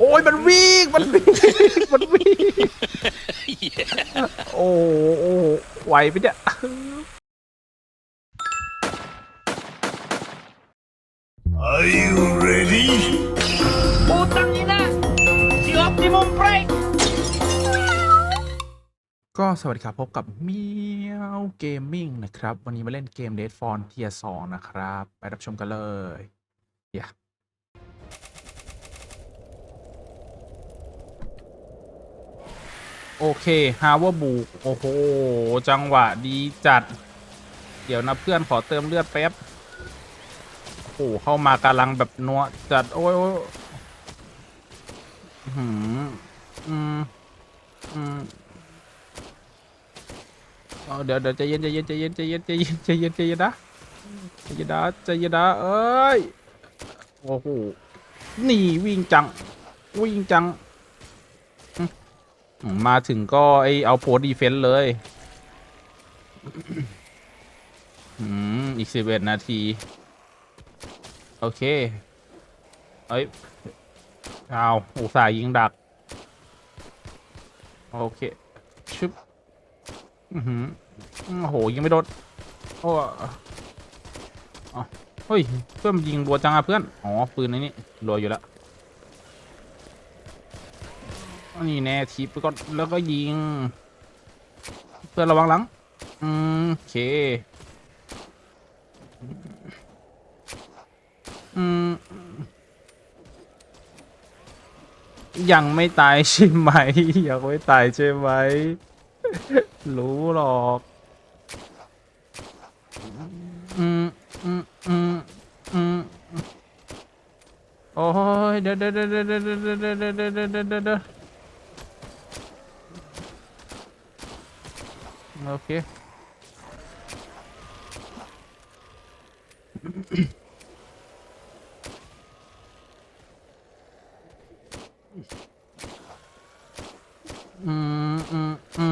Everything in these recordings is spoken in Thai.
โอ้ยมันวิ่งมันวิ่งมันวิ่งโอ้โหโอ้โหไหวไปเนี่ย Are you ready? Putang ina! Si Optimum Prime! ก็สวัสดีครับ พบกับเมียวเกมมิ่งนะครับ วันนี้มาเล่นเกม Dead f o n เทียสองนะครับ ไปรับชมกันเลย โอเคฮาวเวอร์บุกโอ้โห จังหวะดีจัด เดี๋ยวนะเพื่อนขอเติมเลือดแป๊บ โอ้โห เข้ามากำลังแบบนัวจัด โอ้ยโอ้ยอื้อหืออืมอืมเดี๋ยวเดี๋ยวใจเย็นใจเย็นใจเย็นใจเย็นใจเย็นใจเย็นใจเย็นนะใจเย็นนะใจเย็นนะเอ้ย โอ้โห นี่วิ่งจัง วิ่งจัง มาถึงก็ไอเอาโพสดีเฟนส์เลยอืมอีกสิบเอ็ดนาที โอเค เอ้ยเอาอุตส่าห์ยิงดัก โอเค ชึบอือหือโอ้โห ยิงไม่โดนโอ้อ๋อเฮ้ย เพื่อนยิงรัวจังอะเพื่อน อ๋อ ปืนในนี้รัวอยู่แล้วอั นนี่แน่ทีไปก่อนแล้วก็ยิง เพื่อนระวังหลัง อืมโอเค อืม ยังไม่ตายใช่ไหม ยังไม่ตายใช่ไหม รู้หรอก อืม อืม อืม อืมโอ้ยเดี๋ยวเดี๋ยวเดี๋ยวเดี๋ยวเดี๋ยวเดี๋ยวเดี๋ยวเดี๋ยวเดี๋ยวเดี๋ยวเดี๋ยวเดี๋ยว โอเค อืมอืมอื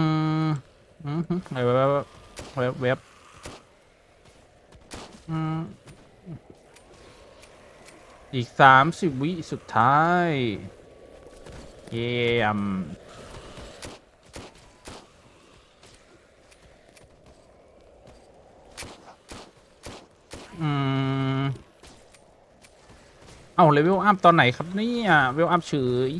มอืมเว็บเว็บเว็บอืมอีกสามสิบวิสุดท้าย เยี่ยม เอาเลเวลอัพตอนไหนครับเนี่ยเลเวลอัพเฉย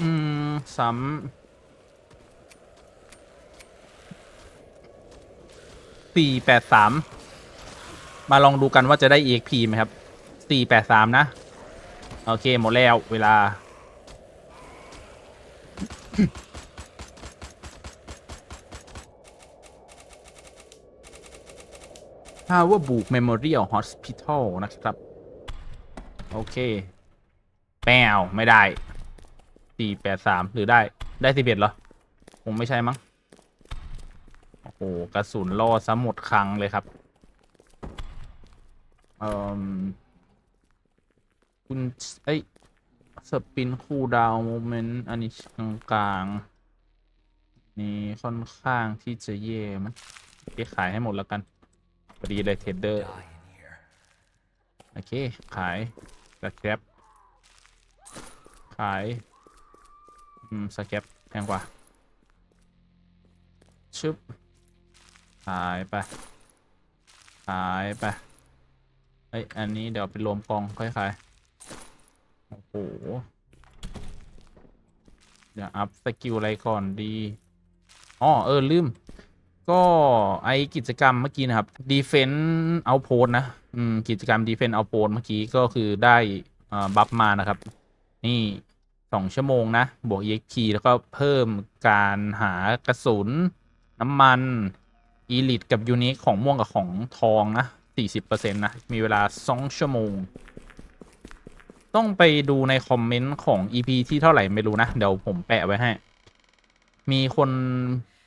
อืมซ้ำสี่แปดสามมาลองดูกันว่าจะได้ EXP ไหมครับสี่แปดสามนะ โอเค หมดแล้วเวลา Power Book Memorial Hospital นะครับ โอเค แปวไม่ได้สี่แปดสามหรือได้ได้สิบเอ็ดเหรอ คงไม่ใช่มั้ง โอ้โห กระสุนล่อซะหมดคลังเลยครับเอ่อคุณเอ้ยสปินคูลดาวโมเมนต์อันนี้กลางๆนี่ค่อนข้างที่จะเย่มั้งไปขายให้หมดแล้วกัน อดีเลยเทดเดอร์ โอเค ขายสแครปขาย อืมสแครปแพงกว่า ชึบ ขายไป ขายไปเอ้ยอันนี้เดี๋ยวไปรวมกองค่อยขาย โอ้โหเดี๋ยวอัพสกิลอะไรก่อนดี อ๋อ เออ ลืม ก็ไอกิจกรรมเมื่อกี้นะครับ Defense Outpost นะ อืม กิจกรรม Defense Outpost เมื่อกี้ก็คือได้บัฟมานะครับ นี่สองชั่วโมงนะ บวก EXP แล้วก็เพิ่มการหากระสุน น้ำมันอีลิทกับยูนิคของม่วงกับของทองนะ 40%นะ มีเวลา 2 ชั่วโมง ต้องไปดูในคอมเมนต์ของ EP ที่เท่าไหร่ไม่รู้นะ เดี๋ยวผมแปะไว้ให้ มีคน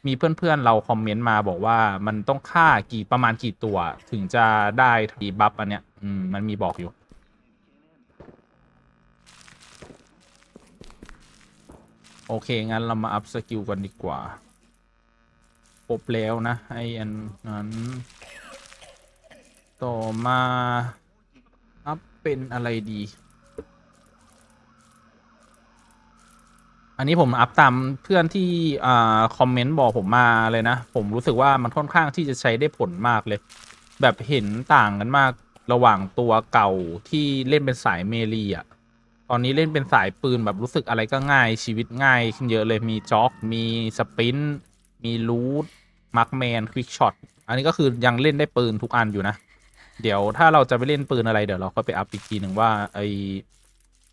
มีเพื่อนๆ เราคอมเมนต์มาบอกว่ามันต้องฆ่ากี่ประมาณกี่ตัว ถึงจะได้ทีบัฟอันเนี้ยอืมมันมีบอกอยู่ โอเค งั้นเรามาอัพสกิลกันดีกว่าครบแล้วนะ ไออันนั้น ต่อมา อัพเป็นอะไรดี อันนี้ผมอัพตามเพื่อนที่อ่าคอมเมนต์บอกผมมาเลยนะ ผมรู้สึกว่ามันค่อนข้างที่จะใช้ได้ผลมากเลย แบบเห็นต่างกันมากระหว่างตัวเก่าที่เล่นเป็นสายเมลีอะตอนนี้เล่นเป็นสายปืนแบบรู้สึกอะไรก็ง่ายชีวิตง่ายขึ้นเยอะเลยมีจ็อกมีสปรินต์มีลูดมาร์คแมนควิกช็อตอันนี้ก็คือยังเล่นได้ปืนทุกอันอยู่นะ เดี๋ยวถ้าเราจะไปเล่นปืนอะไรเดี๋ยวเราก็ไปอัพอีกทีหนึ่งว่าไอ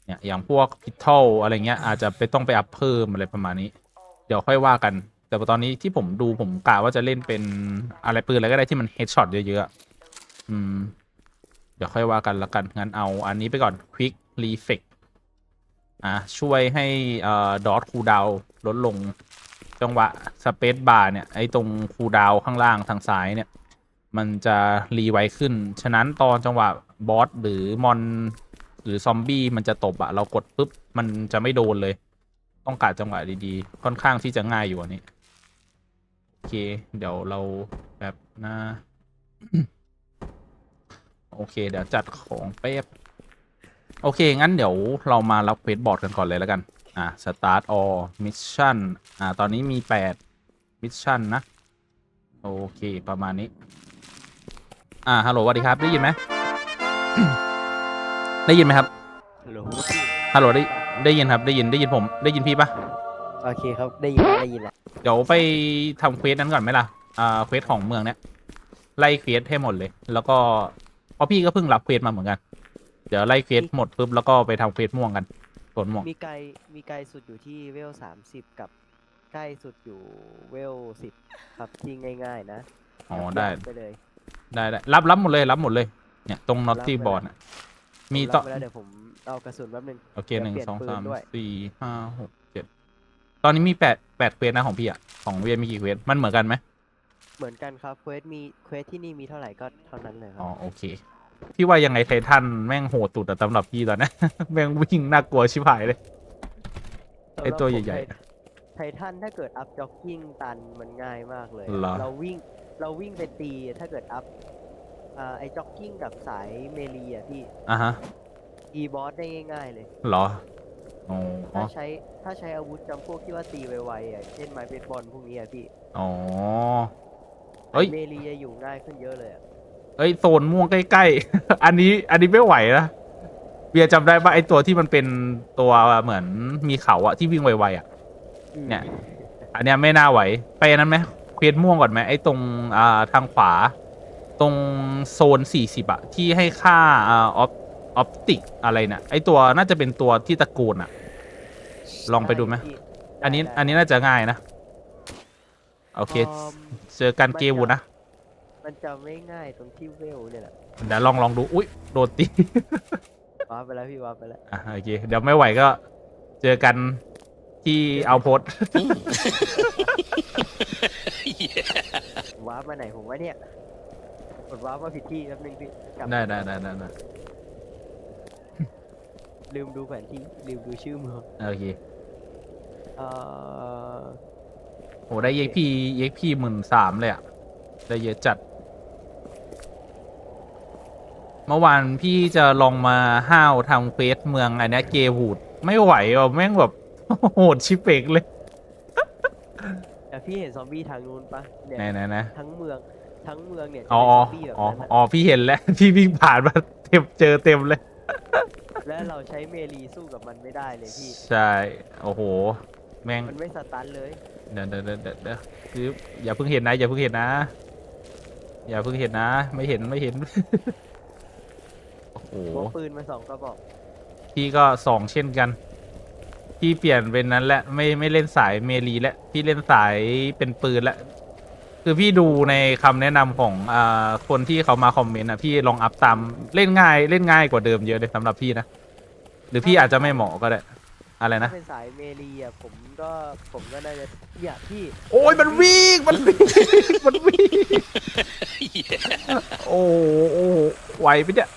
เนี่ยอย่างพวกพิทเทลอะไรเงี้ยอาจจะไปต้องไปอัพเพิ่มอะไรประมาณนี้ เดี๋ยวค่อยว่ากัน แต่ตอนนี้ที่ผมดูผมกะว่าจะเล่นเป็นอะไรปืนอะไรก็ได้ที่มันเฮดช็อตเยอะๆอะอืม เดี๋ยวค่อยว่ากันละกันงั้นเอาอันนี้ไปก่อน Quick Reflect อะช่วยให้อ่อดอทคูดาวลดลงจังหวะสเปซบาร์เนี่ยไอ้ตรงคูดาวข้างล่างทางซ้ายเนี่ย มันจะรีไวขึ้น ฉะนั้นตอนจังหวะบอสหรือมอน หรือซอมบี้มันจะตบอะเรากดปุ๊บมันจะไม่โดนเลย ต้องการจังหวะดีๆ ค่อนข้างที่จะง่ายอยู่อันนี้ โอเค เดี๋ยวเราแบบน้าโอเค เดี๋ยวจัดของแป๊บโอเค งั้นเดี๋ยวเรามารับเควสบอร์ดกันก่อนเลยแล้วกัน อ่า start all mission อ่า ตอนนี้มี 8 mission นะ โอเค ประมาณนี้ อ่า ฮัลโหลสวัสดีครับ ได้ยินไหม ได้ยินไหมครับ ฮัลโหลฮัลโหลได้ได้ยินครับ ได้ยินได้ยินผม ได้ยินพี่ปะโอเคครับ ได้ยินแล้วได้ยินแล้วเดี๋ยวไปทำเควสนั้นก่อนไหมล่ะอ่าเควสของเมืองเนี้ยไล่เควสให้หมดเลย แล้วก็เพราะพี่ก็เพิ่งรับเควสมาเหมือนกัน เดี๋ยวไล่เควสหมดปุ๊บแล้วก็ไปทำเควสม่วงกันส่วนม่วงมีไกลมีไกลสุดอยู่ที่เวลสามสิบกับใกล้สุดอยู่เวลสิบครับที่ง่าย ๆ นะอ๋อได้ไปเลยได้ได้รับรับหมดเลยรับหมดเลยเนี่ยตรงน็อตตี้บอร์ด มีผต่อรับไปแล้วเดี๋ยวผมเอากระสุนแป๊บนึงโอเคเดี๋ยวหนึ่งเปลี่ยนสองปืนสามด้วยสี่ห้าหกเจ็ดตอนนี้มีแปดแปดเควสนะของพี่อะของเวียนมีกี่เควสมันเหมือนกันไหมเหมือนกันครับเควสมีเควสที่นี่มีเท่าไหร่ก็เท่านั้นเลยครัอ๋อโอเคพี่ว่ายังไงไททันแม่งโหดสุดอะสำหรับพี่ตอนนี้แม่งวิ่งน่ากลัวชิบหายเลยไอ้ตัวใหญ่ๆๆไททันถ้าเกิดอัพจ็อกกิ้งตันมันง่ายมากเลยเหรอเราวิ่งเราวิ่งไปตีถ้าเกิดอัพ อ่าไอจ็อกกิ้งกับสายเมลีอะพี่อะฮะอีบอสได้ง่าย ๆ เลย เหรออ๋อถ้าใช้ถ้าใช้อาวุธจำพวกที่ว่าตีไวๆอะเช่นไม้เบสบอลพวกนี้อะพี่อ๋อเฮ้ยเมลีจะอยู่ง่ายขึ้นเยอะเลยอะเอ้ยโซนม่วงใกล้ๆ อันนี้อันนี้ไม่ไหวนะเบียร์จำได้ปะไอตัวที่มันเป็นตัวเหมือนมีเขาอะที่วิ่งไวๆอะเนี่ย อันเนี้ยไม่น่าไหว ไปอันนั้นไหมเควสม่วงก่อนไหมไอ้ตรงอ่าทางขวา ตรงโซนสี่สิบอะที่ให้ค่าอ่าออฟออปติกอะไรนะ่ะไอ้ตัวน่าจะเป็นตัวที่ตะโกนอะลองไปดูไหมพี่อันนี้ได้อันนี้น่าจะง่ายนะ โอเคอืมเจอกันเกวูนะมันจะไม่ง่ายตรงที่เวลเนี่ยแหละเดี๋ยวลองลองดู อุ้ยโดนตี ว้าร์ปไปแล้วพี่ว้าร์ปไปแล้วอะโอเคเดี๋ยวไม่ไหวก็เจอกันที่เอาโพสต์ว้าร์ปมาไหนผมว่าเนี่ยก ดว้าร์ปมาผิดที่แป๊บนึงพี่กลับได้ได้ได้ได้ได้ลืมดูแผนที่ลืมดูชื่อเมืองโอเคเอ่อโหได้เย็กพีเย็กพีหมื่นสามเลยอะได้เยอะจัด เมื่อวานพี่จะลองมาห้าวทำเควสเมืองอันเนี้ยเกวูดไม่ไหวว่ะแม่งแบบ โหดชิเปกเลย แต่พี่เห็นซอมบี้ทางนู้นปะเนี่ยไหนไหนไหนทั้งเมือง ทั้งเมืองเนี่ยจะอ๋อเป็นซอมบี้แบบอ๋อนั้นอะอ๋อพี่เห็นแล้ว พี่วิ่งผ่านมาเต็มเจอเต็มเลย และเราใช้เมลีสู้กับมันไม่ได้เลยพี่ ใช่ โอ้โห แม่ง มันไม่สตันเลย เดี๋ยวเดี๋ยวเดี๋ยวเดี๋ยวเดี๋ยวคืออย่าเพิ่งเห็นนะ อย่าเพิ่งเห็นนะ อย่าเพิ่งเห็นนะ ไม่เห็นไม่เห็น โอ้โหหัวปืนมาสองกระบอก พี่ก็สองเช่นกัน พี่เปลี่ยนเป็นนั้นแหละ ไม่ไม่เล่นสายเมลีแล้วพี่เล่นสายเป็นปืนแล้ว คือพี่ดูในคำแนะนำของอ่าคนที่เขามาคอมเมนต์อะพี่ลองอัพตามเล่นง่ายเล่นง่ายกว่าเดิมเยอะเลยสำหรับพี่นะ หรือพี่อาจจะไม่เหมาะก็ได้ อะไรนะ ถ้าเป็นสายเมลีอะผมก็ผมก็น่าจะอยากพี่โอ้ยมันวิ่งมันวิ่งมันวิ่งโอ้โหโอ้โหไหวไปเนี่ย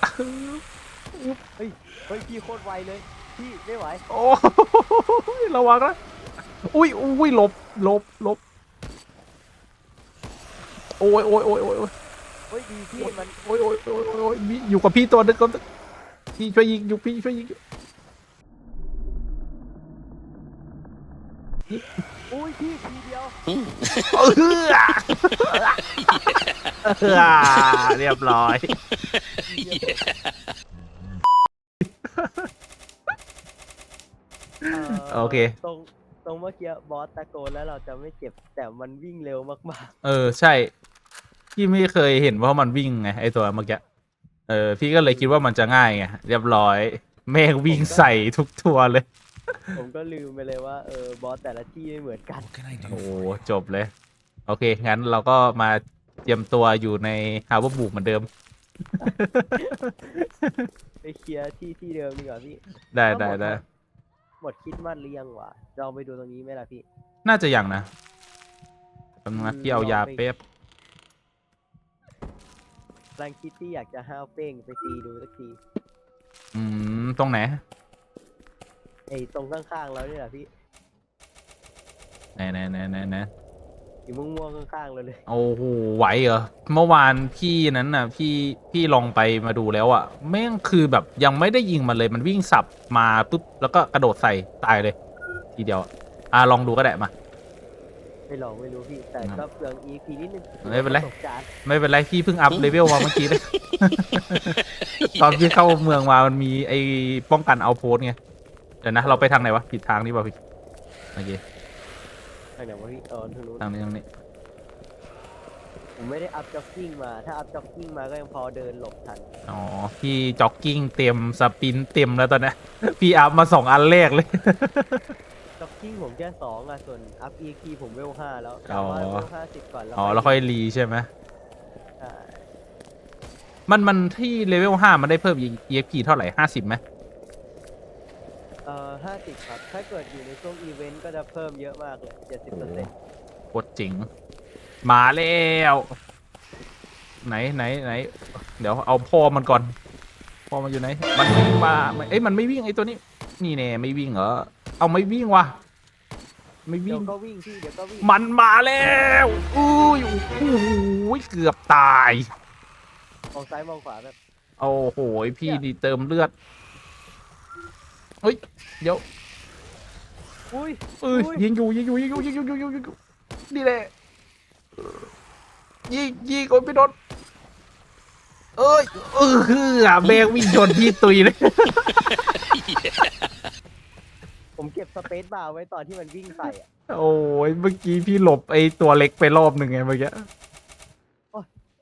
เฮ้ยเฮ้ยพี่โคตรไวเลยพี่ไม่ไหวโอ้ยระวังนะอุ้ยอุ้ยหลบหลบหลบ โอ้ยโอ้ยโอ้ยโอ้ยโอ้ยเฮ้ยดีพี่มันโอ้ยโอ้ยโอ้ยโอ้ยมีอยู่กับพี่ตัวนึงก็พี่ช่วยยิงอยู่พี่ช่วยยิงอยู่อุ้ยพี่ทีเดียวเออเออเรียบร้อยโอเค ตรงตรงเมื่อกี้บอสตะโกนแล้วเราจะไม่เจ็บแต่มันวิ่งเร็วมากเออใช่ พี่ไม่เคยเห็นว่ามันวิ่งไงไอตัวเมื่อกี้เออพี่ก็เลยคิดว่ามันจะง่ายไงเรียบร้อยแม่งวิ่งใส่ทุกตัวเลยๆผมก็ลืมไปเลยว่าเออบอสแต่ละที่ไม่เหมือนกัน What can I do? โอ้จบเลย โอเค งั้นเราก็มาเตรียมตัวอยู่ในฮาวเวอร์บุกเหมือนเดิม ไปเคลียร์ที่ที่เดิมดีกว่าพี่ ได้ก็หมได้ได้หมดคิดมัดหรือยังวะลองไปดูตรงนี้ไหมล่ะพี่ น่าจะยังนะแป๊บนึงนะอืมพี่เอายาลองไปเป๊บ กำลังคิดที่อยากจะห้าวเป้งไปตีดูสักทีอืม ตรงไหน ไอ้ตรงข้างๆแล้วเนี่ยแหละพี่ไหนไหนไหนไหนไหนอยู่ม่วงๆข้างๆเราเลย โอ้โหไหวเหรอ เมื่อวานพี่นั้นน่ะ พี่พี่ลองไปมาดูแล้วอะแม่งคือแบบยังไม่ได้ยิงมันเลยมันวิ่งสับมาปุ๊บแล้วก็กระโดดใส่ตายเลย ทีเดียวอะอะลองดูก็ได้มา ไม่ลองไม่รู้พี่แต่ก็เปลือง EP นิดนึงไม่เป็นไระสบการณ์ไม่เป็นไรพี่เพิ่งอัพเลเวลมาเมื่อกี้เลย ตอนที่เข้าเมืองมามันมีไอ้ป้องกันเอาโพสไง เดี๋ยวนะ เราไปทางไหนวะ ผิดทางนี่ป่ะพี่โอเคทางไหนวะพี่เออทางนู้นทางนี้ทางนี้ ผมไม่ได้อัพจ็อกกิ้งมา ถ้าอัพจ็อกกิ้งมาก็ยังพอเดินหลบทันอ๋อ พี่จ็อกกิ้งเต็มสปรินต์เต็มแล้วตอนเนี้ยพี่อัพมาสองอันแรกเลย จ็อกกิ้งผมแค่สองอะ ส่วนอัพ EP ผมเวลห้าแล้วอ๋อแต่ว่าเวลห้าสิบก่อนแล้วอ๋อแล้วค่อยรีใช่ไหมใช่มันมันที่เลเวลห้ามันได้เพิ่ม EXP เท่าไหร่ห้าสิบไหมเอ่อห้าสิบครับ ถ้าเกิดอยู่ในช่วงอีเวนต์ก็จะเพิ่มเยอะมากเลยเจ็ดสิบเปอร์เซ็นต์โคตรเจ๋งมาแล้วไหนไหนไหน เดี๋ยวเอาพ่อมันก่อนพ่อมันอยู่ไหน มันวิ่งมาเอ้ยมันไม่วิ่งไอ้ตัวนี้ นี่แน่ไม่วิ่งเหรอ เอาไม่วิ่งวะไม่เดี๋วิ่ยวงก็วิ่งพี่เดี๋ยวก็วิ่งมันมาแล้วอุ้ยโอ้โหเกือบตาย มองซ้ายมองขวาแบบโอ้โหพี่ดีเติมเลือดเฮ้ยเดี๋ยวอุ้ย เอ้ยอุ้ยยิงอยู่ยิงอยู่ยิงอยู่ยิงอยู่ยิงอยู่ยิงอยู่นี่แหละยิงยิงโอ้ยไม่โดนเอ้ยเออฮือแบงวิ่งชนพี่ตุยเลย ผมเก็บสเปซบาร์ไว้ตอนที่มันวิ่งใส่อะโอ้ยเมื่อกี้พี่หลบไอตัวเล็กไปรอบหนึ่งไงเมื่อกี้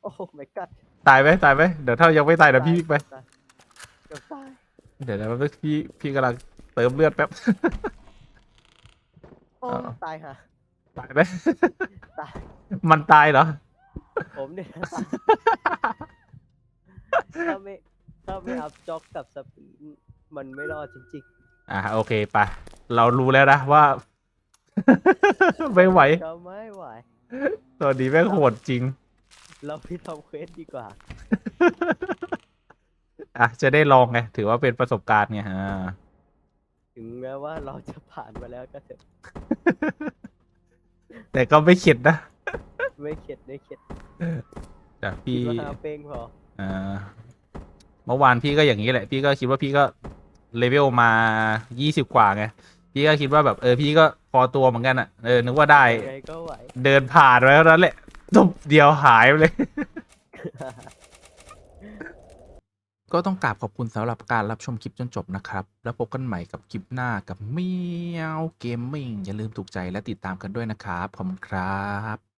โอ้โหไม่กัดตายไหมตายไหมเดี๋ยวถ้ายังไม่ตายเดี๋ยวพี่วิ่งไป เกือบตายเดี๋ยวนะพี่พี่กำลังเติมเลือดแป๊บ โอ้เอาตายฮะตายไหมตาย มันตายเหรอ ผมเนี่ยตายถ้าไม่ถ้าไม่อัพจ็อกกับสปีนมันไม่รอดจริง อะโอเคไปเรารู้แล้วนะว่า ไม่ไหวๆก็ไม่ไหวตอนนี้แม่งโหดจริง เราไปทำเควสดีกว่า อะจะได้ลองไงถือว่าเป็นประสบการณ์ไงอ่าถึงแม้ว่าเราจะผ่านมาแล้วก็เถอะแต่ก็ไม่เข็ดนะ ไม่เข็ดไม่เข็ดแต่คิพี่ดว่าฮาเป้งพออ่าเมื่อวานพี่ก็อย่างนี้แหละ พี่ก็คิดว่าพี่ก็ เลเวลมายี่สิบกว่าไงพี่ก็คิดว่าแบบเออพี่ก็พอตัวเหมือนกันอะเออนึกว่าได้ ยังไงก็ไหวเดินผ่านไว้เท่านั้นแหละตุบเดียวหายไปเลย ก็ต้องกราบขอบคุณสำหรับการรับชมคลิปจนจบนะครับ แล้วพบกันใหม่กับคลิปหน้ากับเมียวเกมมิ่งอย่าลืมถูกใจและติดตามกันด้วยนะครับ ขอบคุณครับ